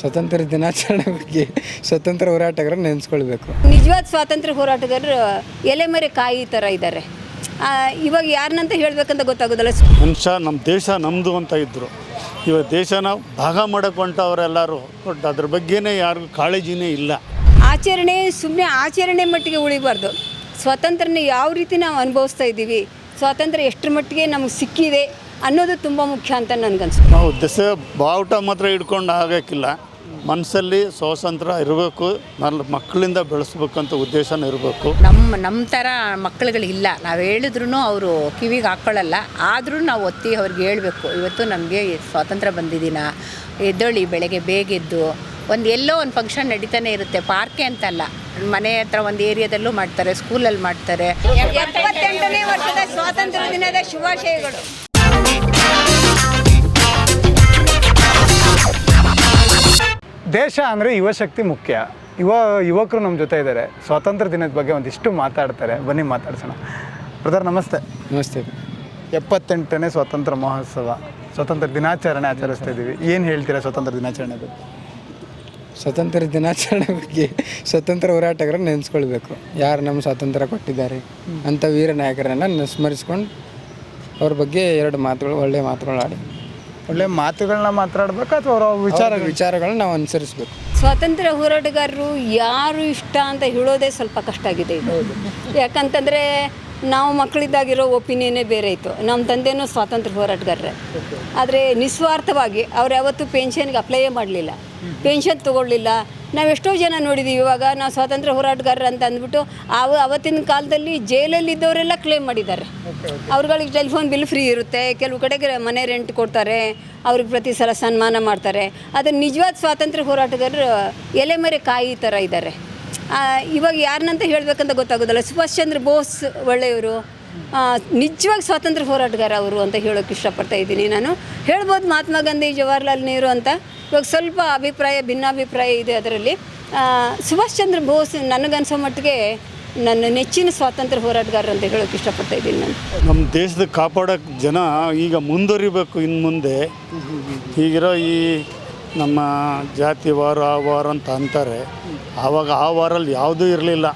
ಸ್ವತಂತ್ರ ದಿನಾಚರಣೆ ಬಗ್ಗೆ ಸ್ವತಂತ್ರ ಹೋರಾಟಗಾರರು ನೆನೆಸ್ಕೊಳ್ಬೇಕು. ನಿಜವಾದ ಸ್ವಾತಂತ್ರ್ಯ ಹೋರಾಟಗಾರರು ಎಲೆಮರೆ ಕಾಯಿ ಥರ ಇದ್ದಾರೆ. ಇವಾಗ ಯಾರನ್ನಂತ ಹೇಳ್ಬೇಕಂತ ಗೊತ್ತಾಗೋದಲ್ಲ ಮನುಷ್ಯ ನಮ್ಮ ದೇಶ ನಮ್ಮದು ಅಂತ ಇದ್ದರು ಇವಾಗ ದೇಶನ ಭಾಗ ಮಾಡಕ್ಕೆ ಹೊಂಟವರೆಲ್ಲರೂ ಬಟ್ ಅದ್ರ ಬಗ್ಗೆನೇ ಯಾರಿಗೂ ಕಾಳಜಿನೇ ಇಲ್ಲ. ಆಚರಣೆ ಸುಮ್ಮನೆ ಆಚರಣೆ ಮಟ್ಟಿಗೆ ಉಳಿಬಾರ್ದು. ಸ್ವಾತಂತ್ರ್ಯನ ಯಾವ ರೀತಿ ನಾವು ಅನುಭವಿಸ್ತಾ ಇದ್ದೀವಿ ಸ್ವಾತಂತ್ರ್ಯ ಎಷ್ಟರ ಮಟ್ಟಿಗೆ ನಮಗೆ ಸಿಕ್ಕಿದೆ ಅನ್ನೋದು ತುಂಬ ಮುಖ್ಯ ಅಂತ ನನಗನ್ಸುತ್ತೆ. ನಾವು ದೆಸೆ ಬಾವುಟ ಮಾತ್ರ ಹಿಡ್ಕೊಂಡು ಆಗೋಕ್ಕಿಲ್ಲ. ಮನಸ್ಸಲ್ಲಿ ಸ್ವಾತಂತ್ರ್ಯ ಇರಬೇಕು ನನ್ನ ಮಕ್ಕಳಿಂದ ಬೆಳೆಸ್ಬೇಕಂತ ಉದ್ದೇಶನ ಇರಬೇಕು. ನಮ್ಮ ನಮ್ಮ ಥರ ಮಕ್ಕಳುಗಳಿಲ್ಲ. ನಾವು ಹೇಳಿದ್ರು ಅವರು ಕಿವಿಗೆ ಹಾಕ್ಕೊಳ್ಳಲ್ಲ ಆದರೂ ನಾವು ಒತ್ತಿ ಅವ್ರಿಗೆ ಹೇಳಬೇಕು ಇವತ್ತು ನಮಗೆ ಸ್ವಾತಂತ್ರ್ಯ ಬಂದಿದ್ದೀನ? ಎದ್ದೊಳಿ ಬೆಳಗ್ಗೆ ಬೇಗೆದ್ದು ಒಂದು ಎಲ್ಲೋ ಒಂದು ಫಂಕ್ಷನ್ ನಡೀತಾನೆ ಇರುತ್ತೆ. ಪಾರ್ಕೆ ಅಂತಲ್ಲ. ಮನೆ ಹತ್ರ ಒಂದು ಏರಿಯಾದಲ್ಲೂ ಮಾಡ್ತಾರೆ ಸ್ಕೂಲಲ್ಲಿ ಮಾಡ್ತಾರೆ. ಎಪ್ಪತ್ತೆಂಟನೇ ವರ್ಷದ ಸ್ವಾತಂತ್ರ್ಯ ದಿನದ ಶುಭಾಶಯಗಳು. ದೇಶ ಅಂದರೆ ಯುವಶಕ್ತಿ ಮುಖ್ಯ. ಯುವ ಯುವಕರು ನಮ್ಮ ಜೊತೆ ಇದ್ದಾರೆ ಸ್ವಾತಂತ್ರ್ಯ ದಿನದ ಬಗ್ಗೆ ಒಂದಿಷ್ಟು ಮಾತಾಡ್ತಾರೆ. ಬನ್ನಿ ಮಾತಾಡ್ಸೋಣ. ಬ್ರದರ್ ನಮಸ್ತೆ. ನಮಸ್ತೆ. ಎಪ್ಪತ್ತೆಂಟನೇ ಸ್ವಾತಂತ್ರ್ಯ ಮಹೋತ್ಸವ. ಸ್ವಾತಂತ್ರ್ಯ ದಿನಾಚರಣೆ ಆಚರಿಸ್ತಾ ಇದ್ದೀವಿ. ಏನು ಹೇಳ್ತೀರಾ ಸ್ವಾತಂತ್ರ್ಯ ದಿನಾಚರಣೆ ಬಗ್ಗೆ? ಸ್ವಾತಂತ್ರ್ಯ ದಿನಾಚರಣೆ ಬಗ್ಗೆ ಸ್ವತಂತ್ರ ಹೋರಾಟಗಾರನ್ನ ನೆನೆಸ್ಕೊಳ್ಬೇಕು. ಯಾರು ನಮ್ಮ ಸ್ವಾತಂತ್ರ್ಯ ಕೊಟ್ಟಿದ್ದಾರೆ? ಅಂಥ ವೀರ ನಾಯಕರನ್ನು ಸ್ಮರಿಸ್ಕೊಂಡು ಅವ್ರ ಬಗ್ಗೆ ಎರಡು ಮಾತುಗಳು ಒಳ್ಳೆಯ ಮಾತುಗಳು ಆಡಿ. ಒಳ್ಳೆ ಮಾತುಗಳನ್ನ ಮಾತಾಡ್ಬೇಕು ಅಥವಾ ಅವರ ವಿಚಾರ ವಿಚಾರ ವಿಚಾರಗಳನ್ನ ನಾವು ಅನುಸರಿಸಬೇಕು. ಸ್ವಾತಂತ್ರ್ಯ ಹೋರಾಟಗಾರರು ಯಾರು ಇಷ್ಟ ಅಂತ ಹೇಳೋದೇ ಸ್ವಲ್ಪ ಕಷ್ಟ ಆಗಿದೆ ಇದು. ಯಾಕಂತಂದರೆ ನಾವು ಮಕ್ಕಳಿದ್ದಾಗಿರೋ ಒಪಿನಿಯನ್ನೇ ಬೇರೆ ಇತ್ತು. ನಮ್ಮ ತಂದೆನೂ ಸ್ವಾತಂತ್ರ್ಯ ಹೋರಾಟಗಾರರೆ. ಆದರೆ ನಿಸ್ವಾರ್ಥವಾಗಿ ಅವ್ರು ಯಾವತ್ತೂ ಪೆನ್ಷನ್ಗೆ ಅಪ್ಲೈಯೇ ಮಾಡಲಿಲ್ಲ. ಪೆನ್ಷನ್ ತೊಗೊಳ್ಳಿಲ್ಲ. ನಾವು ಎಷ್ಟೋ ಜನ ನೋಡಿದ್ದೀವಿ ಇವಾಗ ನಾವು ಸ್ವಾತಂತ್ರ್ಯ ಹೋರಾಟಗಾರರು ಅಂತ ಅಂದ್ಬಿಟ್ಟು ಅವ ಅವತ್ತಿನ ಕಾಲದಲ್ಲಿ ಜೈಲಲ್ಲಿ ಇದ್ದವರೆಲ್ಲ ಕ್ಲೇಮ್ ಮಾಡಿದ್ದಾರೆ. ಅವ್ರುಗಳಿಗೆ ಟೆಲಿಫೋನ್ ಬಿಲ್ ಫ್ರೀ ಇರುತ್ತೆ. ಕೆಲವು ಕಡೆಗೆ ಮನೆ ರೆಂಟ್ ಕೊಡ್ತಾರೆ. ಅವ್ರಿಗೆ ಪ್ರತಿ ಸಲ ಸನ್ಮಾನ ಮಾಡ್ತಾರೆ. ಅದನ್ನು ನಿಜವಾದ ಸ್ವಾತಂತ್ರ್ಯ ಹೋರಾಟಗಾರರು ಎಲೆಮರೆ ಕಾಯಿ ಥರ ಇದ್ದಾರೆ. ಇವಾಗ ಯಾರನ್ನಂತ ಹೇಳಬೇಕಂತ ಗೊತ್ತಾಗೋದಲ್ಲ. ಸುಭಾಷ್ ಚಂದ್ರ ಬೋಸ್ ಒಳ್ಳೆಯವರು. ನಿಜವಾಗಿ ಸ್ವಾತಂತ್ರ್ಯ ಹೋರಾಟಗಾರ ಅವರು ಅಂತ ಹೇಳೋಕೆ ಇಷ್ಟಪಡ್ತಾ ಇದ್ದೀನಿ ನಾನು. ಹೇಳ್ಬೋದು ಮಹಾತ್ಮ ಗಾಂಧಿ, ಜವಾಹರ್ಲಾಲ್ ನೆಹರು ಅಂತ. ಇವಾಗ ಸ್ವಲ್ಪ ಅಭಿಪ್ರಾಯ, ಭಿನ್ನಾಭಿಪ್ರಾಯ ಇದೆ ಅದರಲ್ಲಿ. ಸುಭಾಷ್ ಚಂದ್ರ ಬೋಸ್ ನನಗನ್ಸೋ ಮಟ್ಟಿಗೆ ನನ್ನ ನೆಚ್ಚಿನ ಸ್ವಾತಂತ್ರ್ಯ ಹೋರಾಟಗಾರರು ಅಂತ ಹೇಳೋಕೆ ಇಷ್ಟಪಡ್ತಾ ಇದ್ದೀನಿ ನಾನು. ನಮ್ಮ ದೇಶದ ಕಾಪಾಡೋಕ್ಕೆ ಜನ ಈಗ ಮುಂದುವರಿಬೇಕು ಇನ್ನು ಮುಂದೆ. ಈಗಿರೋ ಈ ನಮ್ಮ ಜಾತಿ ವಾರ, ಆ ವಾರ ಅಂತ ಅಂತಾರೆ. ಆವಾಗ ಆ ವಾರಲ್ಲಿ ಯಾವುದೂ ಇರಲಿಲ್ಲ.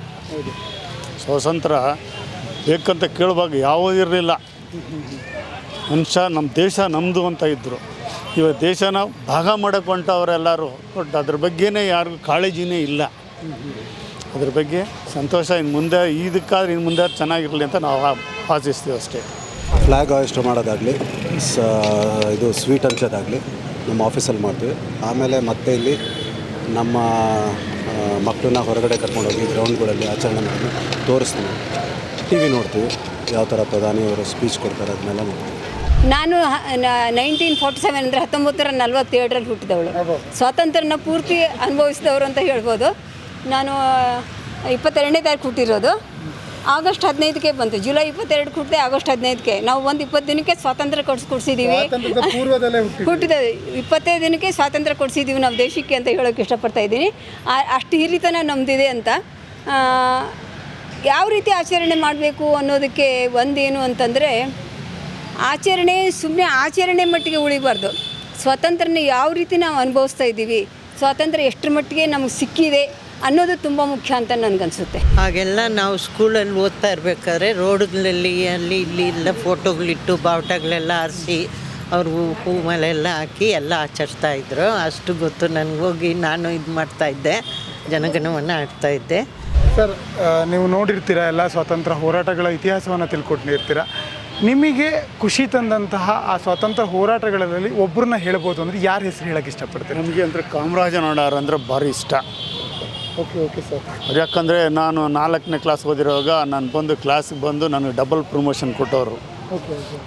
ಸ್ವಾತಂತ್ರ್ಯ ಬೇಕಂತ ಕೇಳುವಾಗ ಯಾವುದೂ ಇರಲಿಲ್ಲ. ಮನುಷ್ಯ ನಮ್ಮ ದೇಶ ನಮ್ಮದು ಅಂತ ಇದ್ದರು ಇವಾಗ ದೇಶನ ಭಾಗ ಮಾಡೋಕ್ಕೆ ಹೊಂಟವರೆಲ್ಲರೂ ಬಟ್ ಅದ್ರ ಬಗ್ಗೆನೇ ಯಾರಿಗೂ ಕಾಳಜಿನೇ ಇಲ್ಲ. ಅದ್ರ ಬಗ್ಗೆ ಸಂತೋಷ ಇನ್ನು ಮುಂದೆ, ಇದಕ್ಕಾದ್ರೆ ಇನ್ನು ಮುಂದೆ ಚೆನ್ನಾಗಿರಲಿ ಅಂತ ನಾವು ಆಶಿಸ್ತೀವಿ ಅಷ್ಟೇ. ಫ್ಲ್ಯಾಗ್ ಆಯಿಸ್ಟ್ ಮಾಡೋದಾಗಲಿ, ಸ, ಇದು ಸ್ವೀಟ್ ಹಂಚೋದಾಗಲಿ ನಮ್ಮ ಆಫೀಸಲ್ಲಿ ಮಾಡ್ತೀವಿ. ಆಮೇಲೆ ಮತ್ತೆ ಇಲ್ಲಿ ನಮ್ಮ ಮಕ್ಕಳನ್ನ ಹೊರಗಡೆ ಕರ್ಕೊಂಡೋಗಿ ಗ್ರೌಂಡ್ಗಳಲ್ಲಿ ಆಚರಣೆ ಮಾಡಿ ತೋರಿಸ್ತೀವಿ. ಟಿ ವಿ ನೋಡ್ತೀವಿ. ಯಾವ ಥರ ಪ್ರಧಾನಿಯವರು ಸ್ಪೀಚ್ ಕೊಡ್ತಾರೆ ಅದನ್ನೆಲ್ಲ ನೋಡ್ತೀವಿ. ನಾನು ನೈನ್ಟೀನ್ ಫೋರ್ಟಿ ಸೆವೆನ್ ಅಂದರೆ ಹತ್ತೊಂಬತ್ತರ ನಲ್ವತ್ತೇಳರಲ್ಲಿ ಹುಟ್ಟಿದವಳು. ಸ್ವಾತಂತ್ರ್ಯನ ಪೂರ್ತಿ ಅನುಭವಿಸಿದವರು ಅಂತ ಹೇಳ್ಬೋದು. ನಾನು ಇಪ್ಪತ್ತೆರಡನೇ ತಾರೀಕು ಹುಟ್ಟಿರೋದು. ಆಗಸ್ಟ್ ಹದಿನೈದಕ್ಕೆ ಬಂತು. ಜುಲೈ ಇಪ್ಪತ್ತೆರಡು ಹುಟ್ಟಿದೆ ಆಗಸ್ಟ್ ಹದಿನೈದಕ್ಕೆ. ನಾವು ಒಂದು ಇಪ್ಪತ್ತು ದಿನಕ್ಕೆ ಸ್ವಾತಂತ್ರ್ಯ ಕೊಡ್ಸಿ ಕೊಡಿಸಿದ್ದೀವಿ ಹುಟ್ಟಿದ ಇಪ್ಪತ್ತೈದು ದಿನಕ್ಕೆ ಸ್ವಾತಂತ್ರ್ಯ ಕೊಡಿಸಿದ್ದೀವಿ ನಾವು ದೇಶಕ್ಕೆ ಅಂತ ಹೇಳೋಕ್ಕೆ ಇಷ್ಟಪಡ್ತಾ ಇದ್ದೀನಿ. ಅಷ್ಟು ಹಿರಿತನ ನಮ್ಮದಿದೆ ಅಂತ. ಯಾವ ರೀತಿ ಆಚರಣೆ ಮಾಡಬೇಕು ಅನ್ನೋದಕ್ಕೆ ಒಂದೇನು ಅಂತಂದರೆ ಆಚರಣೆ ಸುಮ್ಮನೆ ಆಚರಣೆ ಮಟ್ಟಿಗೆ ಉಳಿಬಾರ್ದು. ಸ್ವಾತಂತ್ರ್ಯನ ಯಾವ ರೀತಿ ನಾವು ಅನುಭವಿಸ್ತಾ ಇದ್ದೀವಿ ಸ್ವಾತಂತ್ರ್ಯ ಎಷ್ಟರ ಮಟ್ಟಿಗೆ ನಮಗೆ ಸಿಕ್ಕಿದೆ ಅನ್ನೋದು ತುಂಬ ಮುಖ್ಯ ಅಂತ ನನಗನ್ಸುತ್ತೆ. ಹಾಗೆಲ್ಲ ನಾವು ಸ್ಕೂಲಲ್ಲಿ ಓದ್ತಾ ಇರಬೇಕಾದ್ರೆ ರೋಡ್ಗಳಲ್ಲಿ ಅಲ್ಲಿ ಇಲ್ಲಿ ಎಲ್ಲ ಫೋಟೋಗಳಿಟ್ಟು ಬಾವುಟಗಳೆಲ್ಲ ಆರಿಸಿ ಅವ್ರು ಹೂ ಮಲೆಲ್ಲ ಹಾಕಿ ಎಲ್ಲ ಆಚರಿಸ್ತಾ ಇದ್ರು. ಅಷ್ಟು ಗೊತ್ತು ನನಗೆ ಹೋಗಿ ನಾನು ಇದು ಮಾಡ್ತಾ ಇದ್ದೆ ಜನಗಣವನ್ನು ಆಡ್ತಾ ಇದ್ದೆ. ಸರ್ ನೀವು ನೋಡಿರ್ತೀರ ಎಲ್ಲ ಸ್ವಾತಂತ್ರ್ಯ ಹೋರಾಟಗಳ ಇತಿಹಾಸವನ್ನು ತಿಳ್ಕೊಂಡಿರ್ತೀರ ನಿಮಗೆ ಖುಷಿ ತಂದಂತಹ ಆ ಸ್ವಾತಂತ್ರ್ಯ ಹೋರಾಟಗಳಲ್ಲಿ ಒಬ್ಬರನ್ನ ಹೇಳ್ಬೋದು ಅಂದರೆ ಯಾರ ಹೆಸರು ಹೇಳಕ್ಕೆ ಇಷ್ಟಪಡ್ತೀರಾ? ನಮಗೆ ಅಂದರೆ ಕಾಮರಾಜ ನಾಡಾರ್ ಅಂದರೆ ಭಾರಿ ಇಷ್ಟ. Okay okay sir. ಅವ್ರು ಯಾಕಂದರೆ ನಾನು ನಾಲ್ಕನೇ ಕ್ಲಾಸ್ ಓದಿರುವಾಗ ನಾನು ಬಂದು ಕ್ಲಾಸಿಗೆ ಬಂದು ನನಗೆ ಡಬಲ್ ಪ್ರಮೋಷನ್ ಕೊಟ್ಟವರು.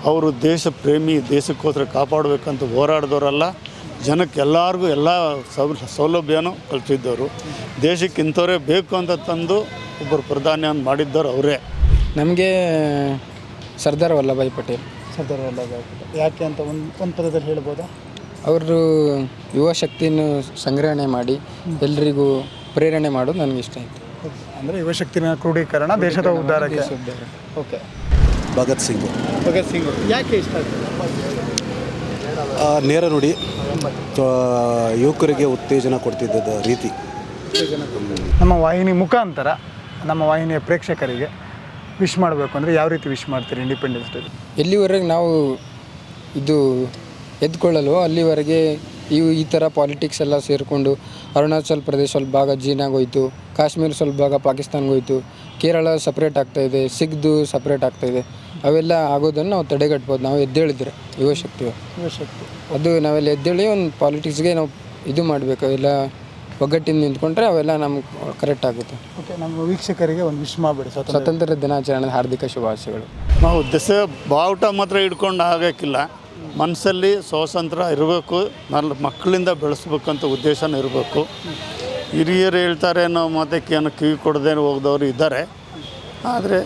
ಅವರು ದೇಶ ಪ್ರೇಮಿ ದೇಶಕ್ಕೋಸ್ಕರ ಕಾಪಾಡಬೇಕಂತ ಹೋರಾಡಿದವರಲ್ಲ ಜನಕ್ಕೆ ಎಲ್ಲರಿಗೂ ಎಲ್ಲ ಸೌ ಸೌಲಭ್ಯನೂ ಕಲ್ಪಿದ್ದವರು ದೇಶಕ್ಕೆ ಇಂಥವರೇ ಬೇಕು ಅಂತ ತಂದು ಒಬ್ಬರು ಪ್ರಧಾನಿಯನ್ನು ಅಂತ ಮಾಡಿದ್ದವರು ಅವರೇ. ನಮಗೆ ಸರ್ದಾರ್ ವಲ್ಲಭಾಯ್ ಪಟೇಲ್. ಸರ್ದಾರ್ ವಲ್ಲಭಾಯ್ ಪಟೇಲ್. ಯಾಕೆ ಅಂತ ಒಂದು ಒಂದು ಪದದಲ್ಲಿ ಹೇಳ್ಬೋದಾ? ಅವರು ಯುವ ಶಕ್ತಿಯನ್ನು ಸಂಗ್ರಹಣೆ ಮಾಡಿ ಎಲ್ರಿಗೂ ಪ್ರೇರಣೆ ಮಾಡೋದು ನನಗೆ ಇಷ್ಟ ಆಯಿತು. ಅಂದರೆ ಯುವಶಕ್ತಿನ ಕ್ರೋಢೀಕರಣ ದೇಶದ ಉದ್ಧಾರಕ್ಕೆ. ಓಕೆ ಭಗತ್ ಸಿಂಗ್. ಭಗತ್ ಸಿಂಗ್. ಯಾಕೆ ಇಷ್ಟ ಆಗ್ತದೆ ಆ, ನೇರ ನುಡಿ ಯುವಕರಿಗೆ ಉತ್ತೇಜನ ಕೊಡ್ತಿದ್ದ ರೀತಿ. ನಮ್ಮ ವಾಹಿನಿ ಮುಖಾಂತರ ನಮ್ಮ ವಾಹಿನಿಯ ಪ್ರೇಕ್ಷಕರಿಗೆ ವಿಶ್ ಮಾಡಬೇಕು ಅಂದರೆ ಯಾವ ರೀತಿ ವಿಶ್ ಮಾಡ್ತೀರಿ ಇಂಡಿಪೆಂಡೆನ್ಸ್ ಡೇ? ಎಲ್ಲಿವರೆಗೆ ನಾವು ಇದು ಎದ್ಕೊಳ್ಳಲು ಅಲ್ಲಿವರೆಗೆ ಇವು ಈ ಥರ ಪಾಲಿಟಿಕ್ಸ್ ಎಲ್ಲ ಸೇರಿಕೊಂಡು ಅರುಣಾಚಲ್ ಪ್ರದೇಶ ಸ್ವಲ್ಪ ಭಾಗ ಚೀನಾಗೋಯ್ತು ಕಾಶ್ಮೀರ ಸ್ವಲ್ಪ ಭಾಗ ಪಾಕಿಸ್ತಾನ್ಗೆ ಹೋಯ್ತು ಕೇರಳ ಸಪ್ರೇಟ್ ಆಗ್ತಾಯಿದೆ ಸಿಗ್ದು ಸಪ್ರೇಟ್ ಆಗ್ತಾಯಿದೆ ಅವೆಲ್ಲ ಆಗೋದನ್ನು ನಾವು ತಡೆಗಟ್ಬೋದು ನಾವು ಎದ್ದೇಳಿದ್ರೆ ಯುವಶಕ್ತಿ ಯುವಶಕ್ತಿ ಅದು ನಾವೆಲ್ಲ ಎದ್ದೇಳಿ ಒಂದು ಪಾಲಿಟಿಕ್ಸ್ಗೆ ನಾವು ಇದು ಮಾಡಬೇಕು ಎಲ್ಲ ಒಗ್ಗಟ್ಟಿಂದ ನಿಂತ್ಕೊಂಡ್ರೆ ಅವೆಲ್ಲ ನಮ್ಗೆ ಕರೆಕ್ಟ್ ಆಗುತ್ತೆ. ಓಕೆ ನಮ್ಮ ವೀಕ್ಷಕರಿಗೆ ಒಂದು ವಿಶ್ ಮಾಡಿಬಿಡಿ ಸ್ವತಂತ್ರ ದಿನಾಚರಣೆ ದಿನಾಚರಣೆದ ಹಾರ್ದಿಕ ಶುಭಾಶಯಗಳು. ನಾವು ದಸ ಬಾವುಟ ಮಾತ್ರ ಹಿಡ್ಕೊಂಡು ಆಗೋಕ್ಕಿಲ್ಲ. ಮನಸ್ಸಲ್ಲಿ ಸ್ವಾತಂತ್ರ್ಯ ಇರಬೇಕು ನನ್ನ ಮಕ್ಕಳಿಂದ ಬೆಳೆಸ್ಬೇಕಂತ ಉದ್ದೇಶನೂ ಇರಬೇಕು. ಹಿರಿಯರು ಹೇಳ್ತಾರೆ ನಾವು ಮತಕ್ಕೆ ಏನು ಕಿವಿ ಕೊಡದೆ ಹೋಗ್ದವರು ಇದ್ದಾರೆ. ಆದರೆ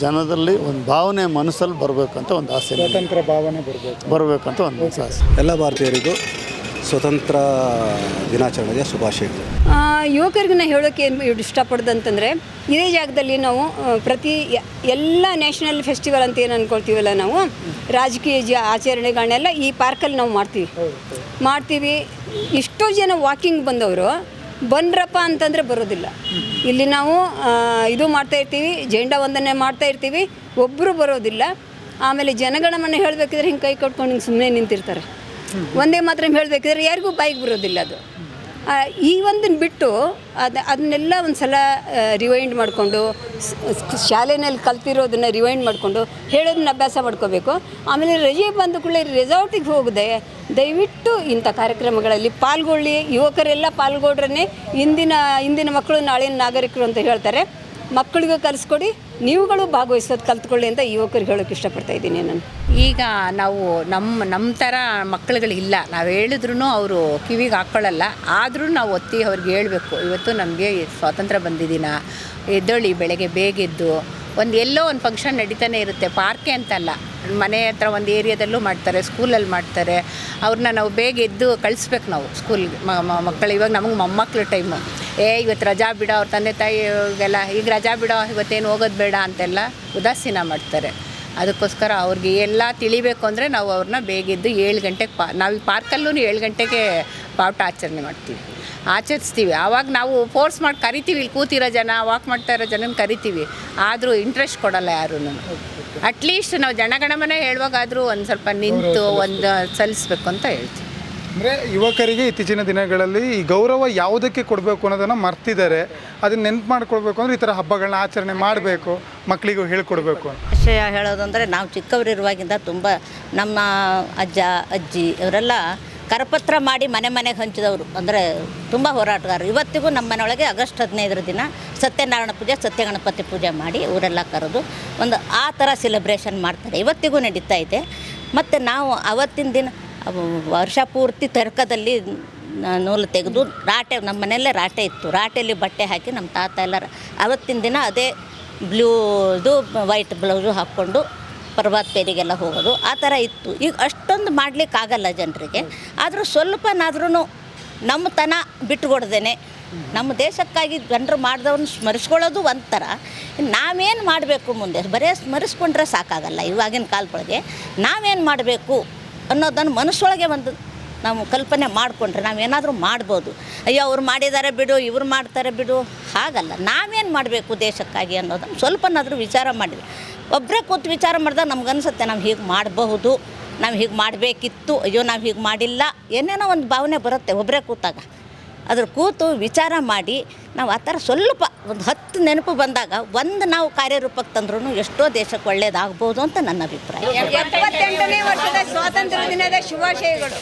ಜನದಲ್ಲಿ ಒಂದು ಭಾವನೆ ಮನಸ್ಸಲ್ಲಿ ಬರಬೇಕಂತ ಒಂದು ಆಸೆ ಸ್ವಾತಂತ್ರ್ಯ ಭಾವನೆ ಬರಬೇಕು. ಬರಬೇಕಂತ ಒಂದು ಆಸೆ. ಎಲ್ಲ ಭಾರತೀಯರಿಗೂ ಸ್ವತಂತ್ರ ದಿನಾಚರಣೆಗೆ ಶುಭಾಶಯಗಳು ಯುವಕರಿಗೆ ನಾ ಹೇಳೋಕೆ ಏನು ಇಷ್ಟಪಡೋದಂತಂದರೆ, ಇದೇ ಜಾಗದಲ್ಲಿ ನಾವು ಪ್ರತಿ ಎಲ್ಲ ನ್ಯಾಷನಲ್ ಫೆಸ್ಟಿವಲ್ ಅಂತ ಏನು ಅಂದ್ಕೊಳ್ತೀವಲ್ಲ ನಾವು, ರಾಜಕೀಯ ಜ ಆಚರಣೆಗಳನ್ನೆಲ್ಲ ಈ ಪಾರ್ಕಲ್ಲಿ ನಾವು ಮಾಡ್ತೀವಿ. ಮಾಡ್ತೀವಿ. ಎಷ್ಟೋ ಜನ ವಾಕಿಂಗ್ ಬಂದವರು, ಬಂದ್ರಪ್ಪ ಅಂತಂದರೆ ಬರೋದಿಲ್ಲ. ಇಲ್ಲಿ ನಾವು ಇದು ಮಾಡ್ತಾ ಇರ್ತೀವಿ, ಜೆಂಡಾ ಮಾಡ್ತಾ ಇರ್ತೀವಿ ಒಬ್ಬರು ಬರೋದಿಲ್ಲ. ಆಮೇಲೆ ಜನಗಣಮನ ಹೇಳಬೇಕಿದ್ರೆ ಹಿಂಗೆ ಕೈ ಕಟ್ಕೊಂಡು ಹಿಂಗೆ ಸುಮ್ಮನೆ ನಿಂತಿರ್ತಾರೆ. ಒಂದೇ ಮಾತ್ರ ಹೇಳಬೇಕಿದ್ರೆ ಯಾರಿಗೂ ಬಾಯಿಗೆ ಬರೋದಿಲ್ಲ ಅದು. ಈ ಒಂದನ್ನು ಬಿಟ್ಟು ಅದು, ಅದನ್ನೆಲ್ಲ ಒಂದು ಸಲ ರಿವೈಂಡ್ ಮಾಡಿಕೊಂಡು ಶಾಲೆಯಲ್ಲಿ ಕಲ್ತಿರೋದನ್ನು ರಿವೈಂಡ್ ಮಾಡಿಕೊಂಡು ಹೇಳೋದನ್ನ ಅಭ್ಯಾಸ ಮಾಡ್ಕೋಬೇಕು. ಆಮೇಲೆ ರಜೆ ಬಂದ ಕೂಡಲೇ ರೆಸಾರ್ಟಿಗೆ ಹೋಗದೆ ದಯವಿಟ್ಟು ಇಂಥ ಕಾರ್ಯಕ್ರಮಗಳಲ್ಲಿ ಪಾಲ್ಗೊಳ್ಳಿ. ಯುವಕರೆಲ್ಲ ಪಾಲ್ಗೊಳ್ರೇ ಇಂದಿನ ಇಂದಿನ ಮಕ್ಕಳು ನಾಳಿನ ನಾಗರಿಕರು ಅಂತ ಹೇಳ್ತಾರೆ. ಮಕ್ಕಳಿಗೂ ಕಲಿಸ್ಕೊಡಿ ನೀವುಗಳು ಭಾಗವಹಿಸೋದು ಕಲ್ತ್ಕೊಳ್ಳಿ ಅಂತ ಯುವಕರಿಗೆ ಹೇಳೋಕೆ ಇಷ್ಟಪಡ್ತಾ ಇದ್ದೀನಿ ನಾನು. ಈಗ ನಾವು ನಮ್ಮ ನಮ್ಮ ಥರ ಮಕ್ಕಳುಗಳಿಲ್ಲ. ನಾವು ಹೇಳಿದ್ರು ಅವರು ಕಿವಿಗೆ ಹಾಕ್ಕೊಳ್ಳಲ್ಲ ಆದರೂ ನಾವು ಒತ್ತಿ ಅವ್ರಿಗೆ ಹೇಳಬೇಕು, ಇವತ್ತು ನಮಗೆ ಸ್ವಾತಂತ್ರ್ಯ ಬಂದಿದ್ದೀನ? ಎದ್ದೇಳಿ, ಬೆಳಗ್ಗೆ ಬೇಗೆದ್ದು ಒಂದು ಎಲ್ಲೋ ಒಂದು ಫಂಕ್ಷನ್ ನಡೀತಾನೆ ಇರುತ್ತೆ, ಪಾರ್ಕೆ ಅಂತಲ್ಲ. ಮನೆ ಹತ್ರ ಒಂದು ಏರಿಯಾದಲ್ಲೂ ಮಾಡ್ತಾರೆ ಸ್ಕೂಲಲ್ಲಿ ಮಾಡ್ತಾರೆ. ಅವ್ರನ್ನ ನಾವು ಬೇಗ ಎದ್ದು ಕಳಿಸ್ಬೇಕು ನಾವು, ಸ್ಕೂಲ್ಗೆ ಮಕ್ಕಳು, ಇವಾಗ ನಮಗೆ ಮೊಮ್ಮಕ್ಳು ಟೈಮು ಏ ಇವತ್ತು ರಜಾ ಬಿಡೋ ಅವ್ರ ತಂದೆ ತಾಯಿ ತಾಯಿಗೆಲ್ಲ ಈಗ ರಜಾ ಬಿಡೋ ಇವತ್ತೇನು ಹೋಗೋದು ಬೇಡ ಅಂತೆಲ್ಲ ಉದಾಸೀನ ಮಾಡ್ತಾರೆ. ಅದಕ್ಕೋಸ್ಕರ ಅವ್ರಿಗೆ ಎಲ್ಲ ತಿಳಿಬೇಕು ಅಂದರೆ ನಾವು ಅವ್ರನ್ನ ಬೇಗಿದ್ದು ಏಳು ಗಂಟೆಗೆ ಪಾ ನಾವು ಈ ಪಾರ್ಕಲ್ಲೂ ಏಳು ಗಂಟೆಗೆ ಪಾವಟ ಆಚರಣೆ ಮಾಡ್ತೀವಿ. ಆಚರಿಸ್ತೀವಿ. ಆವಾಗ ನಾವು ಫೋರ್ಸ್ ಮಾಡಿ ಕರಿತೀವಿ ಇಲ್ಲಿ ಕೂತಿರೋ ಜನ ವಾಕ್ ಮಾಡ್ತಾ ಇರೋ ಜನನ ಕರಿತೀವಿ. ಆದರೂ ಇಂಟ್ರೆಸ್ಟ್ ಕೊಡಲ್ಲ ಯಾರೂ ಅಟ್ಲೀಸ್ಟ್ ನಾವು ಜನಗಣಮನ ಹೇಳುವಾಗಾದರೂ ಒಂದು ಸ್ವಲ್ಪ ನಿಂತು ಒಂದು ಸಲ್ಲಿಸ್ಬೇಕು ಅಂತ ಹೇಳ್ತೀವಿ. ಅಂದರೆ ಯುವಕರಿಗೆ ಇತ್ತೀಚಿನ ದಿನಗಳಲ್ಲಿ ಈ ಗೌರವ ಯಾವುದಕ್ಕೆ ಕೊಡಬೇಕು ಅನ್ನೋದನ್ನು ಮರ್ತಿದ್ದಾರೆ. ಅದನ್ನ ನೆನ್ಪು ಮಾಡ್ಕೊಳ್ಬೇಕು ಅಂದರೆ ಈ ಥರ ಹಬ್ಬಗಳನ್ನ ಆಚರಣೆ ಮಾಡಬೇಕು ಮಕ್ಕಳಿಗೂ ಹೇಳ್ಕೊಡ್ಬೇಕು ವಿಷಯ ಹೇಳೋದಂದರೆ ನಾವು ಚಿಕ್ಕವರಿರುವಾಗಿಂದ ತುಂಬ ನಮ್ಮ ಅಜ್ಜ, ಅಜ್ಜಿ ಇವರೆಲ್ಲ ಕರಪತ್ರ ಮಾಡಿ ಮನೆ ಮನೆಗೆ ಹಂಚಿದವರು. ಅಂದರೆ ತುಂಬ ಹೋರಾಟಗಾರರು. ಇವತ್ತಿಗೂ ನಮ್ಮ ಮನೆಯೊಳಗೆ ಆಗಸ್ಟ್ ಹದಿನೈದರ ದಿನ ಸತ್ಯನಾರಾಯಣ ಪೂಜೆ, ಸತ್ಯ ಗಣಪತಿ ಪೂಜೆ ಮಾಡಿ ಊರೆಲ್ಲ ಕರೆದು ಒಂದು ಆ ಥರ ಸೆಲೆಬ್ರೇಷನ್ ಮಾಡ್ತಾರೆ. ಇವತ್ತಿಗೂ ನಡೀತಾ ಇದೆ. ಮತ್ತು ನಾವು ಅವತ್ತಿನ ದಿನ ವರ್ಷ ಪೂರ್ತಿ ತರ್ಕದಲ್ಲಿ ನೂಲು ತೆಗೆದು ರಾಟೆ, ನಮ್ಮ ಮನೆಯಲ್ಲೇ ರಾಟೆ ಇತ್ತು. ರಾಟೆಯಲ್ಲಿ ಬಟ್ಟೆ ಹಾಕಿ ನಮ್ಮ ತಾತ ಎಲ್ಲ ಅವತ್ತಿನ ದಿನ ಅದೇ ಬ್ಲೂದು, ವೈಟ್ ಬ್ಲೌಸು ಹಾಕ್ಕೊಂಡು ಪರ್ವತ ಪೇರಿಗೆಲ್ಲ ಹೋಗೋದು. ಆ ಥರ ಇತ್ತು. ಈಗ ಅಷ್ಟೊಂದು ಮಾಡಲಿಕ್ಕಾಗಲ್ಲ ಜನರಿಗೆ. ಆದರೂ ಸ್ವಲ್ಪನಾದ್ರೂ ನಮ್ಮತನ ಬಿಟ್ಟುಕೊಡ್ದೇನೆ. ನಮ್ಮ ದೇಶಕ್ಕಾಗಿ ಜನರು ಮಾಡಿದವ್ರನ್ನ ಸ್ಮರಿಸ್ಕೊಳ್ಳೋದು ಒಂಥರ. ನಾವೇನು ಮಾಡಬೇಕು ಮುಂದೆ? ಬರೇ ಸ್ಮರಿಸ್ಕೊಂಡ್ರೆ ಸಾಕಾಗಲ್ಲ ಇವಾಗಿನ ಕಾಲದೊಳಗೆ. ನಾವೇನು ಮಾಡಬೇಕು? ಅನ್ನೋದನ್ನು ಮನಸ್ಸೊಳಗೆ ಒಂದು ನಾವು ಕಲ್ಪನೆ ಮಾಡಿಕೊಂಡ್ರೆ ನಾವೇನಾದರೂ ಮಾಡ್ಬೋದು. ಅಯ್ಯೋ, ಅವ್ರು ಮಾಡಿದ್ದಾರೆ ಬಿಡು, ಇವ್ರು ಮಾಡ್ತಾರೆ ಬಿಡು. ಹಾಗಲ್ಲ, ನಾವೇನು ಮಾಡಬೇಕು ದೇಶಕ್ಕಾಗಿ ಅನ್ನೋದನ್ನು ಸ್ವಲ್ಪನಾದರೂ ವಿಚಾರ ಮಾಡಿದ್ವಿ ಒಬ್ಬರೇ ಕೂತು ವಿಚಾರ ಮಾಡಿದಾಗ ನಮ್ಗನ್ಸುತ್ತೆ ನಾವು ಹೀಗೆ ಮಾಡಬಹುದು, ನಾವು ಹೀಗೆ ಮಾಡಬೇಕಿತ್ತು, ಅಯ್ಯೋ, ನಾವು ಹೀಗೆ ಮಾಡಿಲ್ಲ, ಏನೇನೋ ಒಂದು ಭಾವನೆ ಬರುತ್ತೆ ಒಬ್ಬರೇ ಕೂತಾಗ. ಅದ್ರ ಕೂತು ವಿಚಾರ ಮಾಡಿ ನಾವು ಆ ಥರ ಸ್ವಲ್ಪ ಒಂದು ಹತ್ತು ನೆನಪು ಬಂದಾಗ ಒಂದು ನಾವು ಕಾರ್ಯರೂಪಕ್ಕೆ ತಂದ್ರೂ ಎಷ್ಟೋ ದೇಶಕ್ಕೆ ಒಳ್ಳೇದಾಗ್ಬೋದು ಅಂತ ನನ್ನ ಅಭಿಪ್ರಾಯ. ಎಪ್ಪತ್ತೆಂಟನೇ ವರ್ಷದ ಸ್ವಾತಂತ್ರ್ಯ ದಿನದ ಶುಭಾಶಯಗಳು.